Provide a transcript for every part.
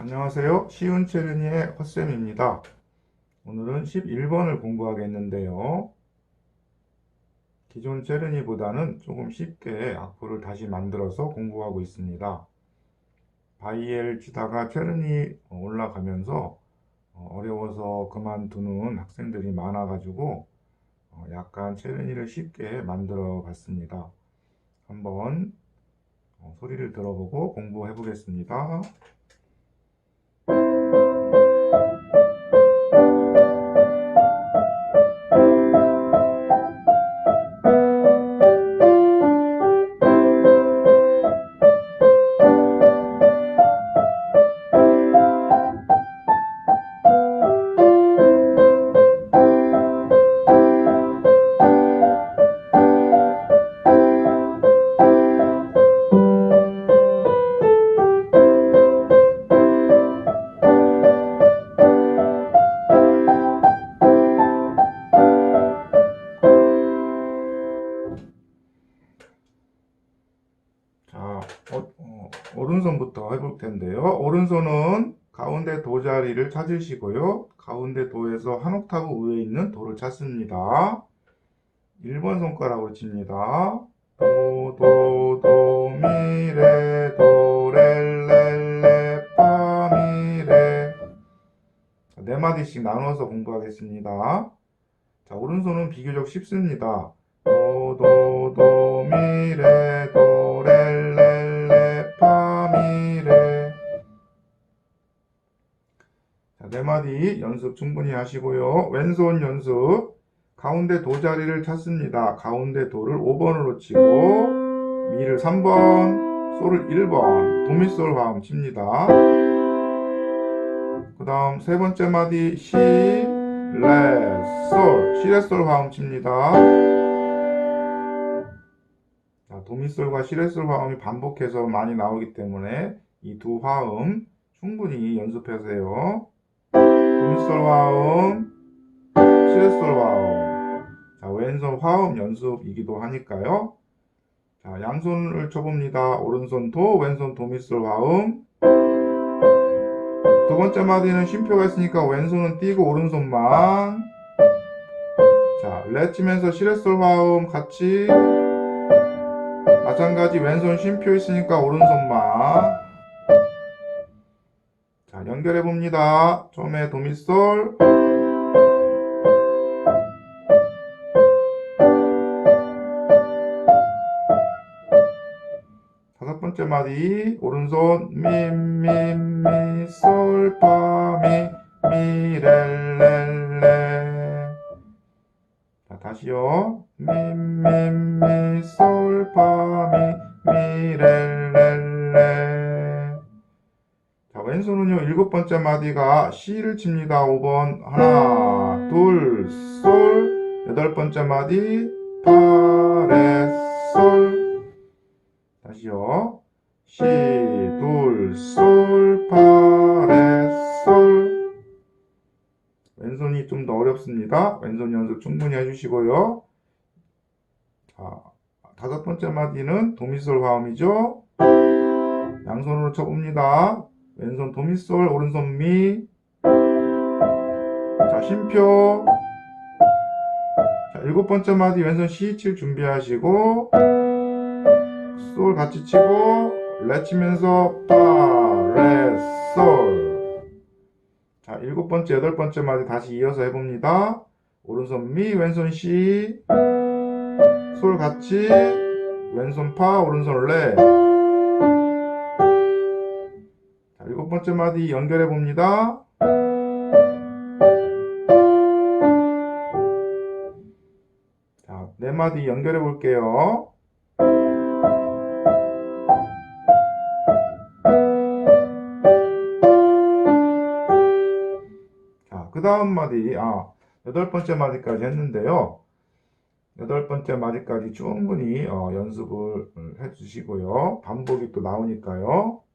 안녕하세요. 쉬운 체르니의 헛쌤입니다. 오늘은 11번을 공부하겠는데요. 기존 체르니보다는 조금 쉽게 악보를 다시 만들어서 공부하고 있습니다. 바이엘 치다가 체르니 올라가면서 어, 어려워서 그만두는 학생들이 많아가지고 어, 약간 체르니를 쉽게 만들어 봤습니다. 한번 어, 소리를 들어보고 공부해 보겠습니다. 텐데요. 오른손은 가운데 도 자리를 찾으시고요. 가운데 도에서 한 옥타브 위에 있는 도를 찾습니다. 1번 손가락으로 칩니다. 도, 도, 도, 미, 레, 도, 레, 레, 레, 파, 미, 레. 자, 네 마디씩 나눠서 공부하겠습니다. 자, 오른손은 비교적 쉽습니다. 도, 도, 도, 미, 레, 네 마디 연습 충분히 하시고요. 왼손 연습. 가운데 도 자리를 찾습니다. 가운데 도를 5번으로 치고, 미를 3번, 솔을 1번, 도미솔 화음 칩니다. 그 다음 세 번째 마디, 시, 레, 솔, 시레솔 화음 칩니다. 자, 도미솔과 시레솔 화음이 반복해서 많이 나오기 때문에 이 두 화음 충분히 연습하세요. 도미솔 화음, 시레솔 화음. 자, 왼손 화음 연습이기도 하니까요. 자, 양손을 쳐봅니다. 오른손 도, 왼손 도미솔 화음. 두 번째 마디는 쉼표가 있으니까 왼손은 띄고 오른손만. 자, 레 치면서 시레솔 화음 같이. 마찬가지 왼손 쉼표 있으니까 오른손만. 자, 연결해 봅니다. 처음에 도미솔. 다섯 번째 마디 오른손 미 미 미 솔 파 미 미 렐 렐 레 자 다시요 미 미 미 솔 파 미 미 렐 왼손은요 일곱 번째 마디가 C를 칩니다 5번 하나 둘 솔 여덟 번째 마디 파 레 솔 다시요. 시, 둘, 솔, 파, 레, 솔. 왼손이 좀 더 어렵습니다. 왼손 연습 충분히 해주시고요. 자, 다섯 번째 마디는 도미솔 화음이죠. 양손으로 쳐봅니다. 왼손 도미솔, 오른손 미. 자, 쉼표. 자, 일곱 번째 마디 왼손 시칠 준비하시고. 솔 같이 치고 레 치면서 파, 레, 솔. 자, 일곱 번째, 여덟 번째 마디 다시 이어서 해봅니다. 오른손 미, 왼손 시, 솔 같이, 왼손 파, 오른손 레. 자, 일곱 번째 마디 연결해 봅니다. 자, 네 마디 연결해 볼게요. 자, 그 다음 마디, 아, 여덟 번째 마디까지 했는데요. 여덟 번째 마디까지 충분히 어, 연습을 해주시고요. 반복이 또 나오니까요.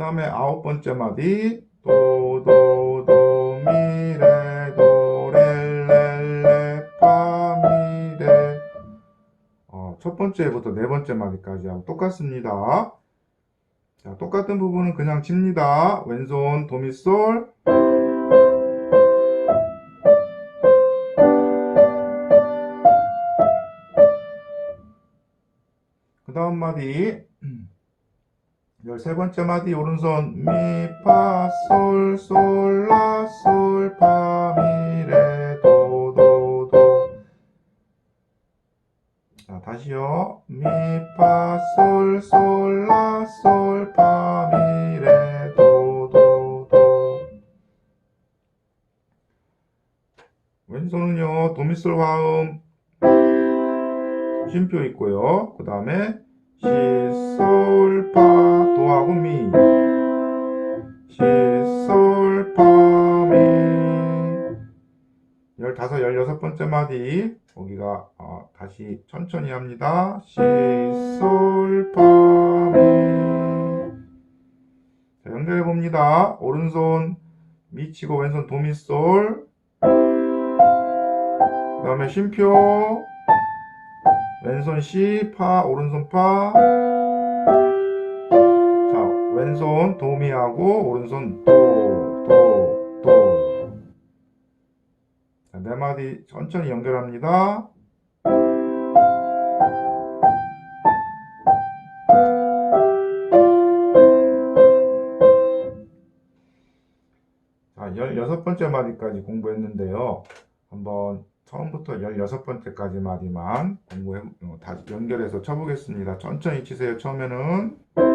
그 다음에 아홉 번째 마디, 도, 도, 도, 미, 레, 도, 레, 레, 레, 파, 미, 레. 어, 첫 번째부터 네 번째 마디까지 하고 똑같습니다. 자, 똑같은 부분은 그냥 칩니다. 왼손 도미솔. 그 다음 마디. 13번째 마디 오른손 미, 파, 솔, 솔, 라, 솔, 파, 미, 레, 도, 도, 도. 자, 다시요. 미, 파, 솔, 솔, 라, 솔, 파, 미, 레, 도, 도, 도. 왼손은요, 도미솔 화음 쉼표 있고요. 그 다음에 시, 솔, 파. 시, 솔, 파, 미. 열다섯, 열여섯 번째 마디. 거기가, 어, 다시 천천히 합니다. 시, 솔, 파, 미. 자, 연결해 봅니다. 오른손 미 치고 왼손 도미, 솔. 그 다음에 쉼표. 왼손 시, 파, 오른손 파. 자, 왼손 도미하고 오른손 도, 도, 도. 자, 네 마디 천천히 연결합니다. 자, 16번째 마디까지 공부했는데요. 한번 처음부터 16번째까지 마디만 공부해, 어, 다시 연결해서 쳐보겠습니다. 천천히 치세요, 처음에는.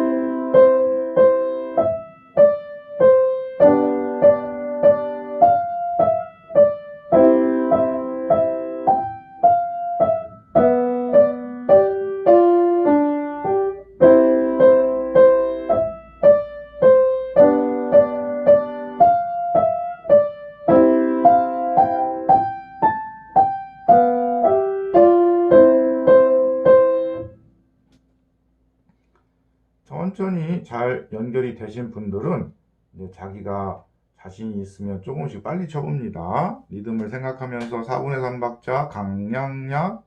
천천히 잘 연결이 되신 분들은 이제 자기가 자신이 있으면 조금씩 빨리 쳐봅니다. 리듬을 생각하면서 4분의 3박자 강량약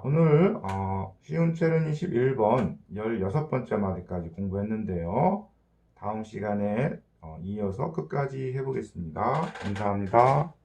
자, 오늘 어, 쉬운 체르니 11번 16번째 마디까지 공부했는데요. 다음 시간에 어, 이어서 끝까지 해보겠습니다. 감사합니다.